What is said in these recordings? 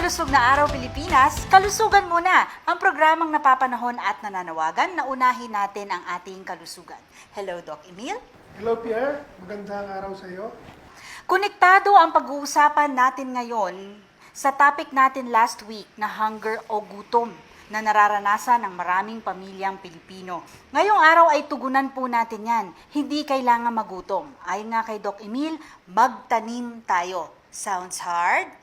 malusog na araw Pilipinas, kalusugan muna ang programang napapanahon at nananawagan na unahin natin ang ating kalusugan. Hello, Doc Emil. Hello Pierre, magandang araw sa iyo. Konektado ang pag-uusapan natin ngayon sa topic natin last week na hunger o gutom na nararanasan ng maraming pamilyang Pilipino. Ngayong araw ay tugunan po natin yan. Hindi kailangan magutom. Ayon nga kay Doc Emil, magtanim tayo. Sounds hard?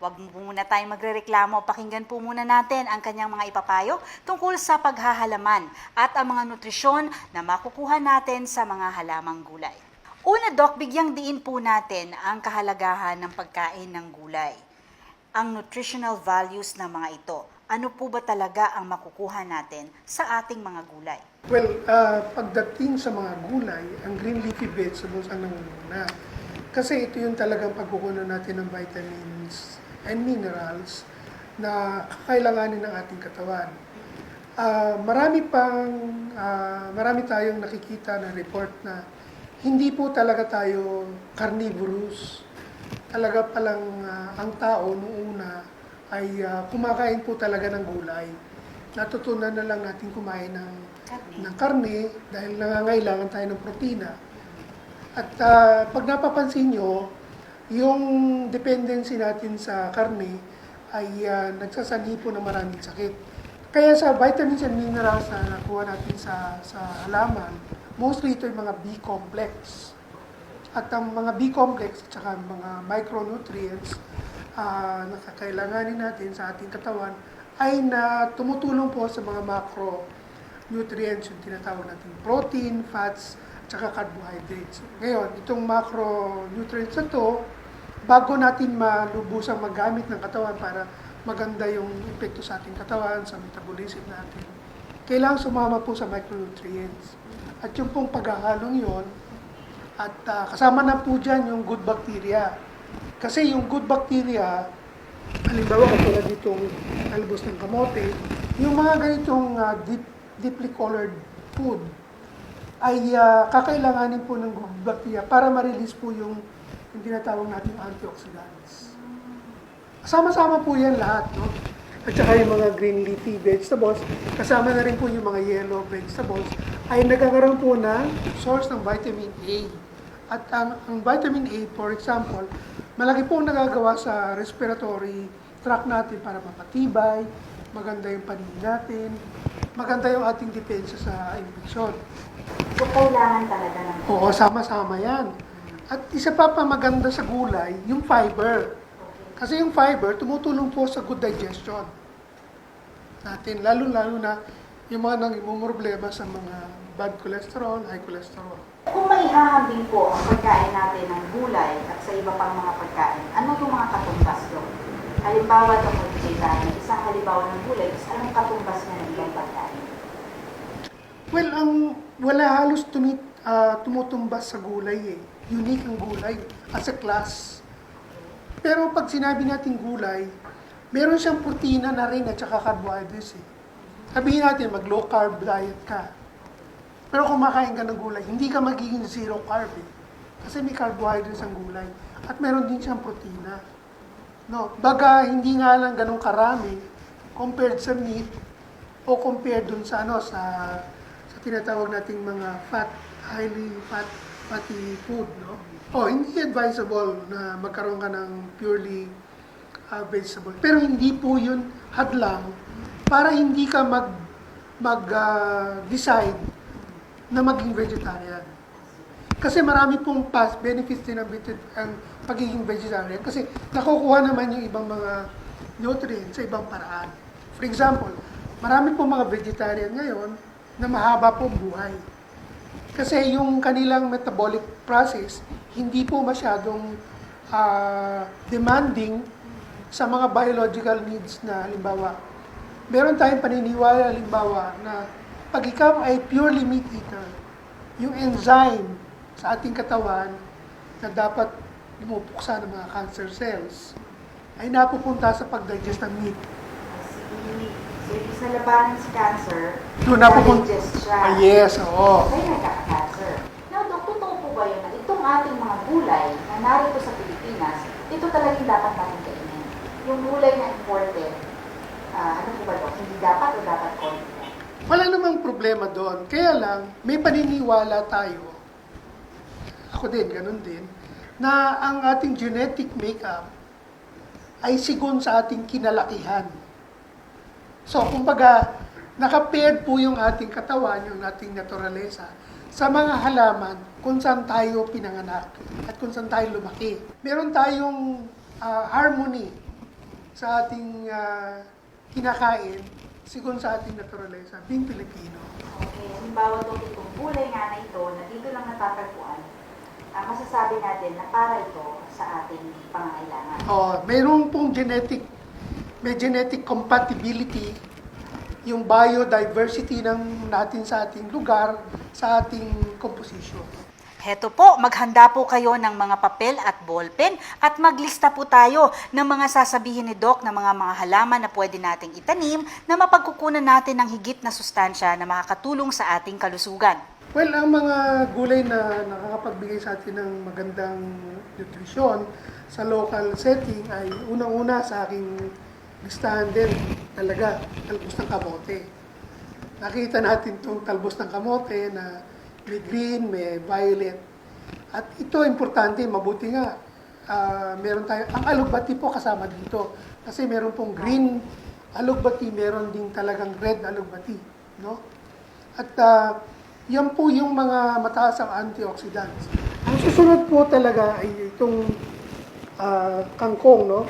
Huwag muna tayong magrereklamo. Pakinggan po muna natin ang kanyang mga ipapayo tungkol sa paghahalaman at ang mga nutrisyon na makukuha natin sa mga halamang gulay. Una, Doc, bigyang diin po natin ang kahalagahan ng pagkain ng gulay. Ang nutritional values ng mga ito. Ano po ba talaga ang makukuha natin sa ating mga gulay? Well, ah, pagdating sa mga gulay, ang green leafy vegetables ang nangunguna. Kasi ito yung talagang pagkukunan natin ng vitamins and minerals na kakailanganin ng ating katawan. Ah, marami pang, ah, marami tayong nakikita na report na hindi po talaga tayo carnivorous. Talaga palang ah, ang tao noong una ay ah, kumakain po talaga ng gulay. Natutunan na lang natin kumain ng, Karne. ng karne dahil nangangailangan tayo ng protina. At ah, pag napapansin nyo, yung dependency natin sa karne ay uh, nagsasanhi po ng maraming sakit. Kaya sa vitamins and minerals na nakuha natin sa, sa halaman, mostly ito yung mga B-complex. At ang mga B-complex at saka mga micronutrients ah, na kakailanganin natin sa ating katawan ay na tumutulong po sa mga macronutrients, yung tinatawag natin protein, fats, at saka carbohydrates. Ngayon, itong macronutrients na to, bago natin malubusang magamit ng katawan para maganda yung epekto sa ating katawan, sa metabolism natin, kailangan sumama po sa micronutrients. At yung pong paghahalong yon at ah, kasama na po dyan yung good bacteria. Kasi yung good bacteria, halimbawa katulad ditong albos ng kamote, yung mga ganitong ah, deep, deeply colored food, ay ah, kakailanganin po ng good bacteria para ma-release po yung, yung tinatawag nating antioxidants. Kasama-sama po yan lahat, no? At saka yung mga green leafy vegetables, kasama na rin po yung mga yellow vegetables, ay nagkakaroon po ng source ng vitamin A. At ang, ang vitamin A, for example, malaki pong nagagawa sa respiratory tract natin para mapatibay, maganda yung paningin natin, maganda yung ating depensa sa infeksyon. So, kailangan talaga ng Oo, sama-sama yan. At isa pa pa maganda sa gulay, yung fiber. Kasi yung fiber, tumutulong po sa good digestion natin. Lalo-lalo na yung mga nangimumroblema sa mga bad cholesterol, high cholesterol. Kung maihahambing po ang pagkain natin ng gulay at sa iba pang mga pagkain, ano yung mga katumbas doon? Halimbawa, ito po isang halimbawa ng gulay, is anong katumbas niya ng ibang pagkain? Well, ang wala halos tumit, ah, tumutumbas sa gulay eh. Unique ang gulay as a class. Pero pag sinabi natin gulay, meron siyang protina na rin at saka carbohydrates eh. Sabihin natin, mag low carb diet ka. Pero kumakain ka ng gulay, hindi ka magiging zero carb eh. Kasi may carbohydrates ang gulay. At meron din siyang protina. No, baga hindi nga lang ganun karami compared sa meat o compared dun sa ano sa sa tinatawag nating mga fat highly fat fatty food no oh hindi advisable na magkaroon ka ng purely uh, vegetable pero hindi po yun hadlang para hindi ka mag mag uh, decide na maging vegetarian kasi marami pong past benefits din ang, ang pagiging vegetarian kasi nakukuha naman yung ibang mga nutrients sa ibang paraan. For example, marami pong mga vegetarian ngayon na mahaba pong buhay. Kasi yung kanilang metabolic process hindi po masyadong ah, demanding sa mga biological needs na halimbawa. Meron tayong paniniwala halimbawa na pag ikaw ay purely meat eater, yung enzyme sa ating katawan na dapat lumupuksa ng mga cancer cells ay napupunta sa pag-digest ng meat. So, ibig sa labanan si cancer, Doon napupunta. digest siya. Ah, yes, oo. Kaya nagkaka-cancer. Now, Dok, totoo po ba yun na itong ating mga gulay na narito sa Pilipinas, ito talagang dapat natin kainin? yung gulay na imported, ah, ano po ba to? Hindi dapat o dapat konti? Wala namang problema doon. Kaya lang, may paniniwala tayo, ako din, ganun din, na ang ating genetic makeup ay sigon sa ating kinalakihan. So, kumbaga, nakapaired po yung ating katawan, yung ating naturalesa, sa mga halaman kung saan tayo pinanganak at kung saan tayo lumaki. Meron tayong ah, harmony sa ating ah, kinakain sigon sa ating naturalesa, being Pilipino. Okay, halimbawa to itong gulay nga na ito, na dito lang natatagpuan, ah, masasabi natin na para ito sa ating pangangailangan. Oh, mayroon pong genetic may genetic compatibility yung biodiversity ng natin sa ating lugar, sa ating composition. Heto po, maghanda po kayo ng mga papel at ballpen at maglista po tayo ng mga sasabihin ni Doc na mga mga halaman na pwede nating itanim na mapagkukunan natin ng higit na sustansya na makakatulong sa ating kalusugan. Well, ang mga gulay na nakakapagbigay sa atin ng magandang nutrisyon sa local setting ay unang-una sa aking listahan din talaga, talbos ng kamote. Nakita natin itong talbos ng kamote na may green, may violet. At ito, importante, mabuti nga, ah, meron tayo, ang alugbati po kasama dito. Kasi meron pong green alugbati, meron din talagang red alugbati. No? At ah, yan po yung mga mataas ang antioxidants. Ang susunod po talaga ay itong ah, kangkong, no?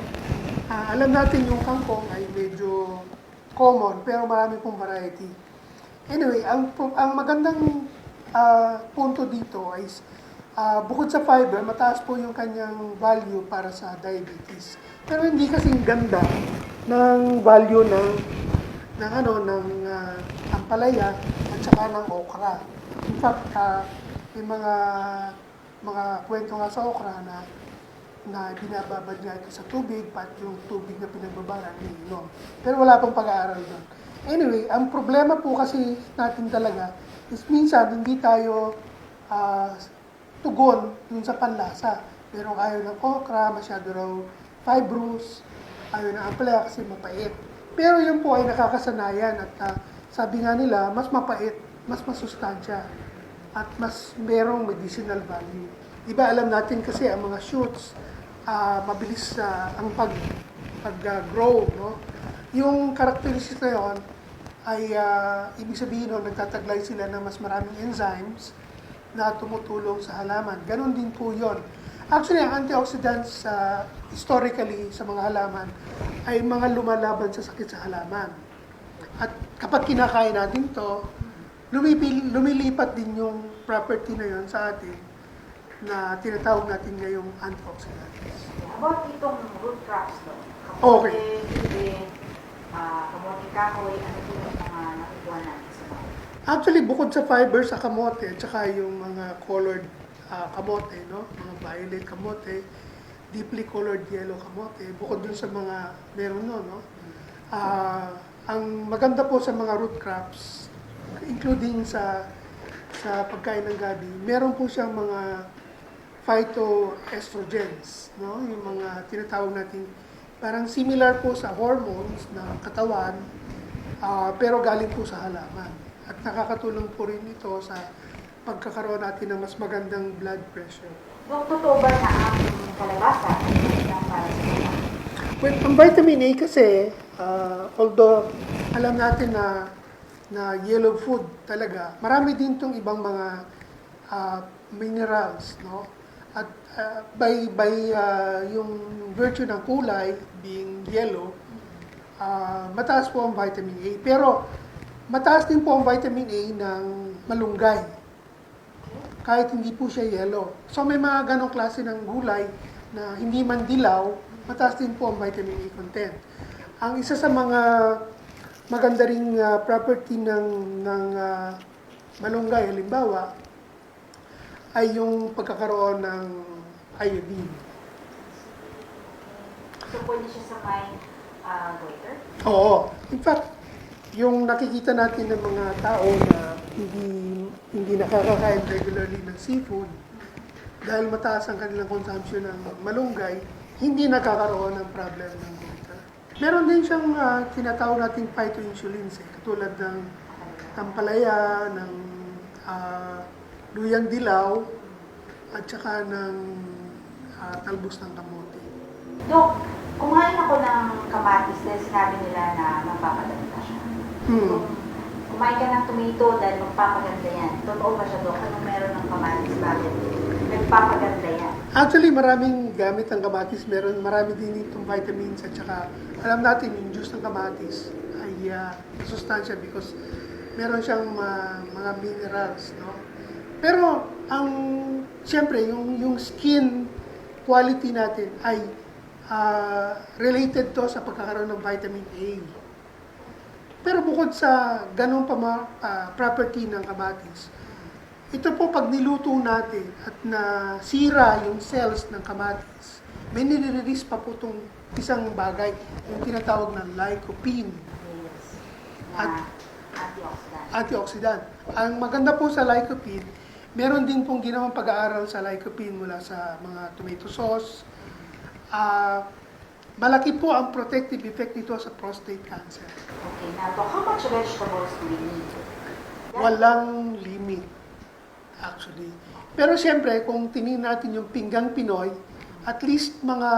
Ah, alam natin yung kangkong ay medyo common, pero marami pong variety. Anyway, ang, ang magandang ah, punto dito ay ah, bukod sa fiber, mataas po yung kanyang value para sa diabetes. Pero hindi kasing ganda ng value ng ng ano ng ah, ampalaya at saka ng okra. In fact, ah, may mga mga kwento nga sa okra na na binababad nga ito sa tubig, pat yung tubig na pinagbabaran, iniinom. Pero wala pang pag-aaral doon. Anyway, ang problema po kasi natin talaga is minsan hindi tayo ah, tugon dun sa panlasa. Merong ayaw ng okra, masyado raw fibrous, ayaw ng ampalaya kasi mapait. Pero yun po ay nakakasanayan at ah, sabi nga nila, mas mapait, mas masustansya at mas merong medicinal value. Iba alam natin kasi ang mga shoots, ah, mabilis sa ang pag pag-grow, no? Yung characteristics na yun ay ah, ibig sabihin nun, nagtataglay sila ng mas maraming enzymes na tumutulong sa halaman. Ganon din po yon. Actually, ang antioxidants ah, historically sa mga halaman ay mga lumalaban sa sakit sa halaman. At kapag kinakain natin to, lumipil, lumilipat din yung property na yon sa atin na tinatawag natin ngayong antioxidants. About itong root crops to, Okay. kamote, uh, kamote kahoy, ano po yung mga nakukuha natin sa mga Actually, bukod sa fiber sa kamote, at saka yung mga colored ah, kamote, no? mga violet kamote, deeply colored yellow kamote, bukod dun sa mga meron no, no? Ah, ang maganda po sa mga root crops, including sa sa pagkain ng gabi, meron po siyang mga phytoestrogens, no? Yung mga tinatawag nating parang similar po sa hormones ng katawan, ah, pero galing po sa halaman. At nakakatulong po rin ito sa pagkakaroon natin ng mas magandang blood pressure. Dok, totoo ba na ang kalabasa mga Well, ang vitamin A kasi, ah, although alam natin na na yellow food talaga, marami din tong ibang mga ah, minerals, no? At ah, by by ah, yung virtue ng kulay being yellow, ah, mataas po ang vitamin A. Pero mataas din po ang vitamin A ng malunggay. Kahit hindi po siya yellow. So may mga ganong klase ng gulay na hindi man dilaw, mataas din po ang vitamin A content. Ang isa sa mga maganda ring ah, property ng ng ah, malunggay halimbawa ay yung pagkakaroon ng iodine. So, pwede siya sa may uh, goiter? Oo. In fact, yung nakikita natin ng mga tao na hindi hindi nakakakain regularly ng seafood dahil mataas ang kanilang consumption ng malunggay, hindi nakakaroon ng problem ng goiter. Meron din siyang ah, tinatawag nating phytoinsulins eh, katulad ng tampalaya, ng ah, luyang dilaw, at saka ng ah, talbos ng kamote. Dok, kumain ako ng kamatis dahil sinabi nila na magpapaganda siya. Hmm. Kumain ka ng tomato dahil magpapaganda yan. Totoo ba siya, Dok? Anong meron ng kamatis? Bakit? Nagpapaganda yan. Actually, maraming gamit ang kamatis. Meron marami din itong vitamins at saka alam natin yung juice ng kamatis ay uh, sustansya because meron siyang ma- mga minerals, no? Pero ang siyempre yung yung skin quality natin ay ah, related to sa pagkakaroon ng vitamin A. Pero bukod sa ganong pama, ah, property ng kamatis, ito po pag niluto natin at nasira yung cells ng kamatis, may nire-release pa po itong isang bagay, yung tinatawag na lycopene. At- antioxidant. Ang maganda po sa lycopene, meron din pong ginawang pag-aaral sa lycopene mula sa mga tomato sauce. Ah, malaki po ang protective effect nito sa prostate cancer. Okay, now, how much vegetables do we need? Walang limit, actually. Pero siyempre, kung tingin natin yung pinggang Pinoy, at least mga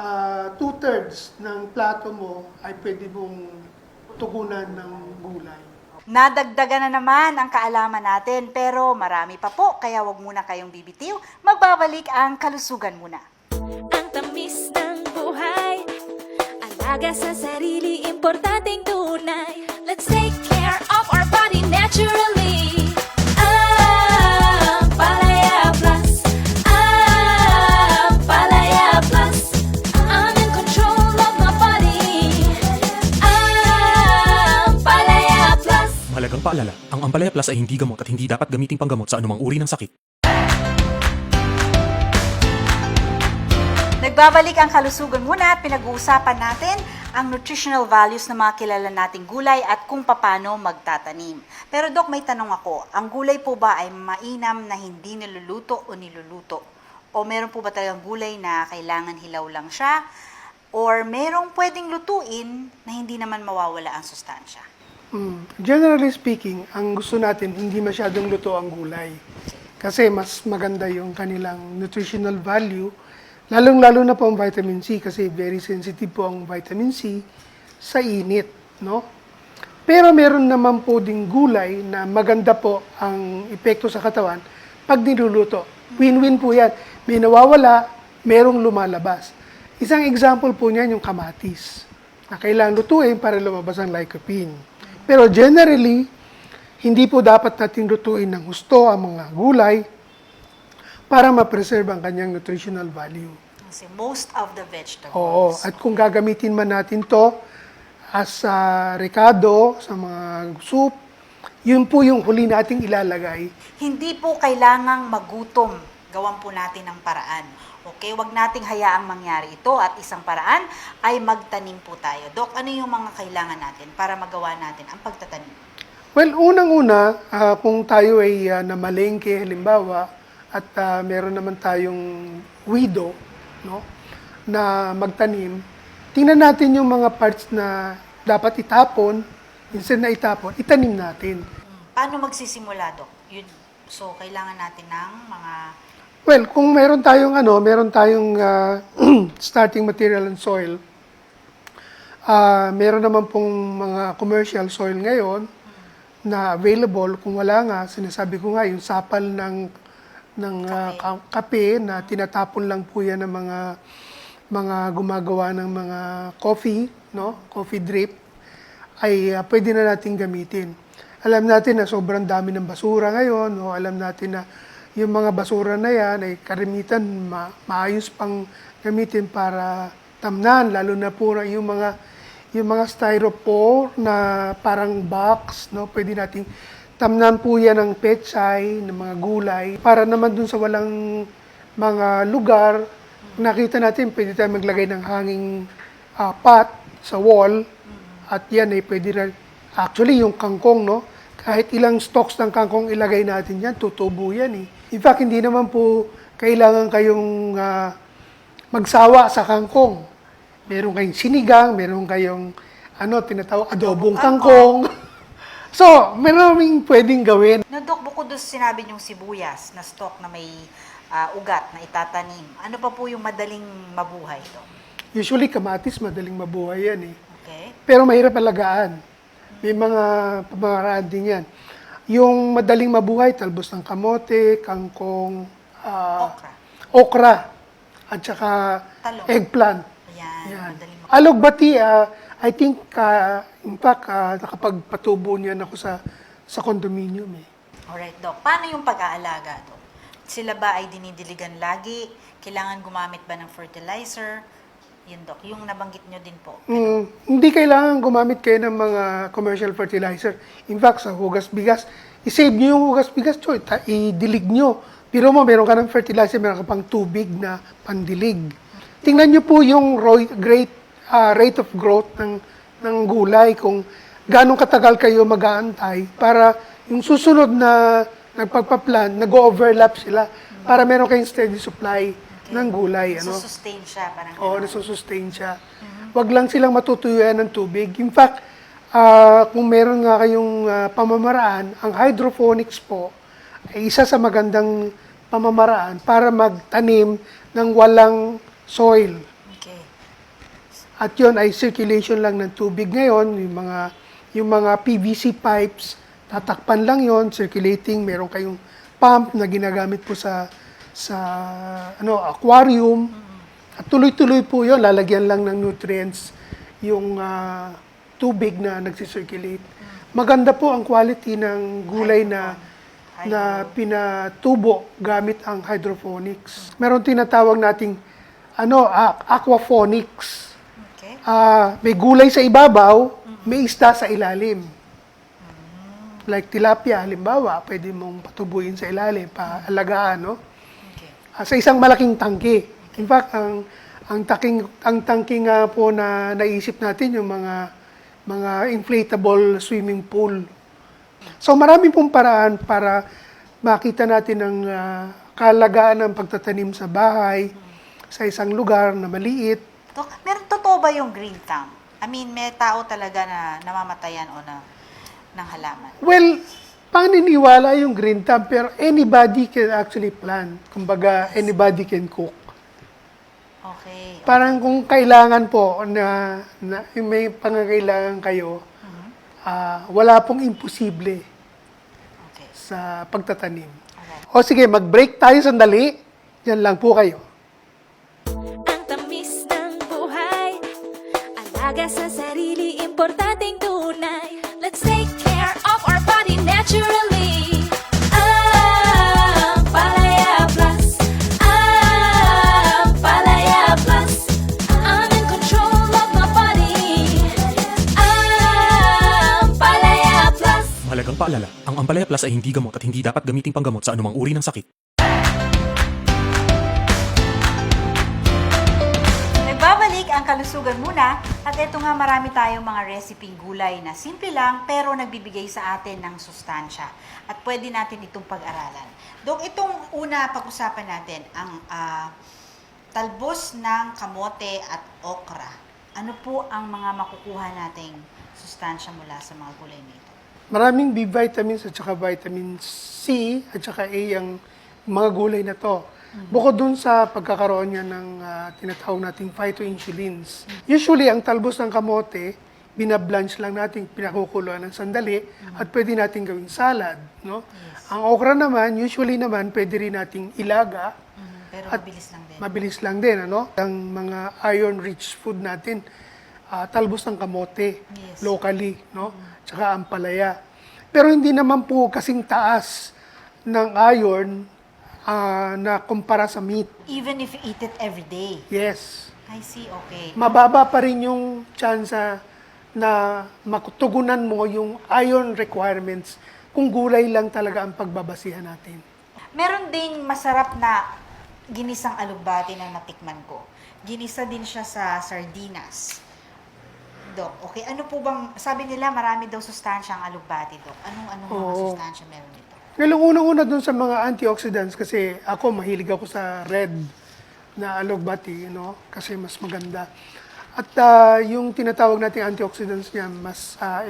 ah, two-thirds ng plato mo ay pwede mong tugunan ng gulay. Nadagdagan na naman ang kaalaman natin, pero marami pa po, kaya wag muna kayong bibitiw. Magbabalik ang kalusugan muna. Ang tamis ng buhay Alaga sa sarili, importanteng tunay Let's take care of our body naturally paalala, ang Ampalaya Plus ay hindi gamot at hindi dapat gamiting panggamot sa anumang uri ng sakit. Nagbabalik ang kalusugan muna at pinag-uusapan natin ang nutritional values ng mga kilala nating gulay at kung paano magtatanim. Pero Dok, may tanong ako. Ang gulay po ba ay mainam na hindi niluluto o niluluto? O meron po ba talagang gulay na kailangan hilaw lang siya? Or merong pwedeng lutuin na hindi naman mawawala ang sustansya? Mm. Generally speaking, ang gusto natin hindi masyadong luto ang gulay. Kasi mas maganda yung kanilang nutritional value, lalong-lalo na po ang vitamin C kasi very sensitive po ang vitamin C sa init, no? Pero meron naman po ding gulay na maganda po ang epekto sa katawan pag niluluto. Win-win po yan. May nawawala, merong lumalabas. Isang example po niyan yung kamatis na kailangan lutuin para lumabas ang lycopene. Pero generally, hindi po dapat natin lutuin ng gusto ang mga gulay para ma-preserve ang kanyang nutritional value. Kasi most of the vegetables. Oo, at kung gagamitin man natin to as a recado sa mga soup, yun po yung huli nating ilalagay. Hindi po kailangang magutom. Gawan po natin ng paraan. Okay, wag nating hayaang mangyari ito at isang paraan ay magtanim po tayo. Dok, ano yung mga kailangan natin para magawa natin ang pagtatanim? Well, unang-una, ah, kung tayo ay ah, namalengke, halimbawa, at ah, meron naman tayong widow, no, na magtanim, tingnan natin yung mga parts na dapat itapon, instead na itapon, itanim natin. Paano magsisimula, Dok? Yun. So, kailangan natin ng mga Well, kung meron tayong ano, meron tayong ah, starting material and soil, ah meron naman pong mga commercial soil ngayon na available. Kung wala nga, sinasabi ko nga, yung sapal ng, ng ka- kape na tinatapon lang po yan ng mga mga gumagawa ng mga coffee, no? Coffee drip ay ah, pwede na natin gamitin. Alam natin na sobrang dami ng basura ngayon, no? alam natin na yung mga basura na yan ay karamitan ma- maayos pang gamitin para tamnan, lalo na po yung mga yung mga styrofoam na parang box, no? Pwede nating tamnan po yan ng pechay, ng mga gulay, para naman dun sa walang mga lugar, nakita natin, pwede tayo maglagay ng hanging ah, pot sa wall, at yan ay pwede na, actually yung kangkong, no? Kahit ilang stalks ng kangkong ilagay natin yan, tutubo yan eh. In fact, hindi naman po kailangan kayong ah, magsawa sa kangkong. meron kayong sinigang, meron kayong ano, tinatawag adobong kangkong. so, maraming pwedeng gawin. No, Dok, bukod doon sinabi niyong sibuyas na stock na may ah, ugat na itatanim, ano pa po yung madaling mabuhay, Dok? Usually, kamatis, madaling mabuhay yan eh. Okay? Pero mahirap alagaan. May mga pamamaraan din yan. Yung madaling mabuhay, talbos ng kamote, kangkong, ah, Okra. okra, at saka Talong. eggplant. Ayan, Yan. madaling mabuhay. Alugbati, ah, I think, ah, in fact, ah, nakapagpatubo niyan ako sa sa condominium eh. Alright, Dok. Paano yung pag-aalaga, Dok? Sila ba ay dinidiligan lagi? Kailangan gumamit ba ng fertilizer? Yun, Dok. Yung nabanggit nyo din po. Mm, hindi kailangan gumamit kayo ng mga commercial fertilizer. In fact, sa hugas bigas, isave nyo yung hugas bigas, choy, ta- idilig nyo. Pero mo, meron ka ng fertilizer, meron ka pang tubig na pandilig. Tingnan nyo po yung roi- great ah, rate of growth ng, ng gulay, kung ganong katagal kayo mag-aantay para yung susunod na nagpagpa-plant, nag-overlap sila para meron kayong steady supply ng gulay. Ano? Susustain siya, parang Oo, ganun. nasusustain siya. Wag lang silang matutuyuan ng tubig. In fact, ah, kung meron nga kayong ah, pamamaraan, ang hydroponics po ay isa sa magandang pamamaraan para magtanim ng walang soil. Okay. At yon ay circulation lang ng tubig ngayon, yung mga yung mga PVC pipes, tatakpan lang yon, circulating, meron kayong pump na ginagamit po sa sa ano aquarium. At tuloy-tuloy po yon, lalagyan lang ng nutrients yung ah, tubig na nagsisirculate. Maganda po ang quality ng gulay na na pinatubo gamit ang hydroponics. Meron tinatawag nating ano a- aquaponics. Okay. Ah, may gulay sa ibabaw, may isda sa ilalim. Like tilapia, halimbawa, pwede mong patubuin sa ilalim, paalagaan, no? Ah, sa isang malaking tangke. In fact, ang ang taking ang tangke nga po na naisip natin yung mga mga inflatable swimming pool. So marami pong paraan para makita natin ang ah, kalagaan ng pagtatanim sa bahay sa isang lugar na maliit Dok, meron totoo ba yung green thumb? I mean, may tao talaga na namamatayan o na ng halaman. Well, paniniwala yung green thumb, pero anybody can actually plant. Kumbaga, anybody can cook. Okay. Parang kung kailangan po na, na may pangangailangan kayo, ah, wala pong imposible Okay. sa pagtatanim. Alright. O sige, mag-break tayo sandali. Yan lang po kayo. Ang tamis ng buhay Alaga sa sarili, importanteng paalala, ang Ampalaya Plus ay hindi gamot at hindi dapat gamiting panggamot sa anumang uri ng sakit. Nagbabalik ang kalusugan muna at ito nga marami tayong mga reseping gulay na simple lang pero nagbibigay sa atin ng sustansya at pwede natin itong pag-aralan. Dok, itong una pag-usapan natin ang ah, talbos ng kamote at okra. Ano po ang mga makukuha nating sustansya mula sa mga gulay nito? Maraming B vitamins at saka vitamin C at saka A ang mga gulay na to. Bukod dun sa pagkakaroon niya ng ah, tinatawag nating phytoinsulins. Usually, ang talbos ng kamote, binablanch lang natin, pinakukuluan ng sandali, at pwede natin gawing salad. No? Ang okra naman, usually naman, pwede rin nating ilaga, Pero At- mabilis lang din. Mabilis lang din, ano? Ang mga iron-rich food natin, ah, talbos ng kamote, Yes. locally, no? Tsaka ampalaya. Pero hindi naman po kasing taas ng iron ah, na kumpara sa meat. Even if you eat it every day. Yes. I see, okay. Mababa pa rin yung tsansa na matugunan mo yung iron requirements kung gulay lang talaga ang pagbabasihan natin. Meron ding masarap na ginisang alugbati na natikman ko. Ginisa din siya sa sardinas. Dok, okay. Ano po bang, sabi nila marami daw sustansya ang alugbati, Dok. Anong, anong mga Oo. sustansya meron dito? Ngayon, unang-una dun sa mga antioxidants kasi ako mahilig ako sa red na alugbati, no? Kasi mas maganda. At ah, yung tinatawag nating antioxidants niya, mas ah,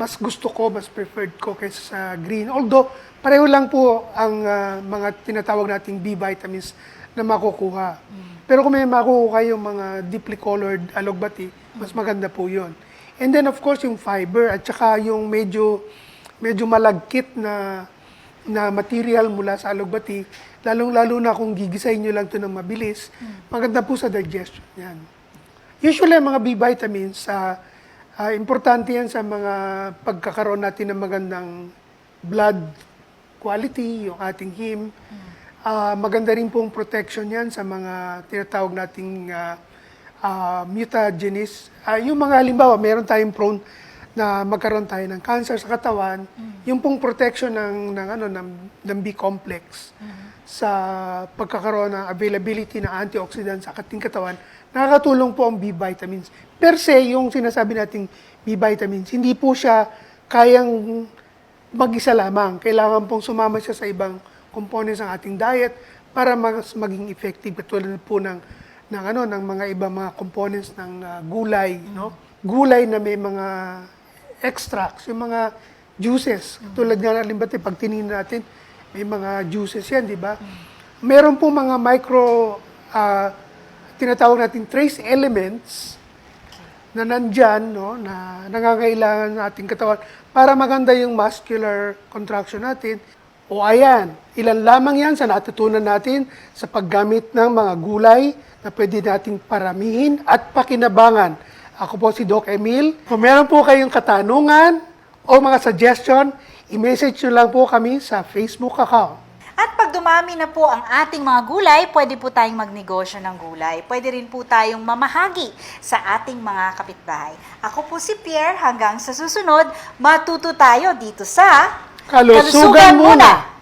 mas gusto ko, mas preferred ko kaysa sa green. Although, pareho lang po ang ah, mga tinatawag nating B vitamins na makukuha. Pero kung may makukuha yung mga deeply colored alugbati, mas maganda po yun. And then of course yung fiber at saka yung medyo medyo malagkit na na material mula sa alugbati, lalong-lalo na kung gigisahin nyo lang ito ng mabilis, maganda po sa digestion yan. Usually, mga B vitamins, ah, ah, importante yan sa mga pagkakaroon natin ng magandang blood quality, yung ating heme. Ah, maganda rin pong protection yan sa mga tinatawag nating ah, ah, mutagenes. Ah, yung mga halimbawa, meron tayong prone na magkaroon tayo ng cancer sa katawan, yung pong protection ng, ng, ano, ng, ng B complex sa pagkakaroon ng availability ng antioxidants sa ating katawan, nakakatulong po ang B vitamins. Per se, yung sinasabi nating B vitamins, hindi po siya kayang mag-isa lamang. Kailangan pong sumama siya sa ibang components ng ating diet para mas maging effective katulad po ng ng ano ng mga ibang mga components ng ah, gulay, no? Gulay na may mga extracts, yung mga juices. Tulad nga ng limbati, pag tinignan natin, may mga juices yan, di ba? Meron po mga micro, ah, tinatawag natin trace elements na nandyan, no, na nangangailangan ng ating katawan para maganda yung muscular contraction natin. O ayan, ilan lamang yan sa natutunan natin sa paggamit ng mga gulay na pwede nating paramihin at pakinabangan. Ako po si Doc Emil. Kung meron po kayong katanungan o mga suggestion, i-message nyo lang po kami sa Facebook account. At pag dumami na po ang ating mga gulay, pwede po tayong magnegosyo ng gulay. Pwede rin po tayong mamahagi sa ating mga kapitbahay. Ako po si Pierre, hanggang sa susunod, matuto tayo dito sa Kalusugan muna!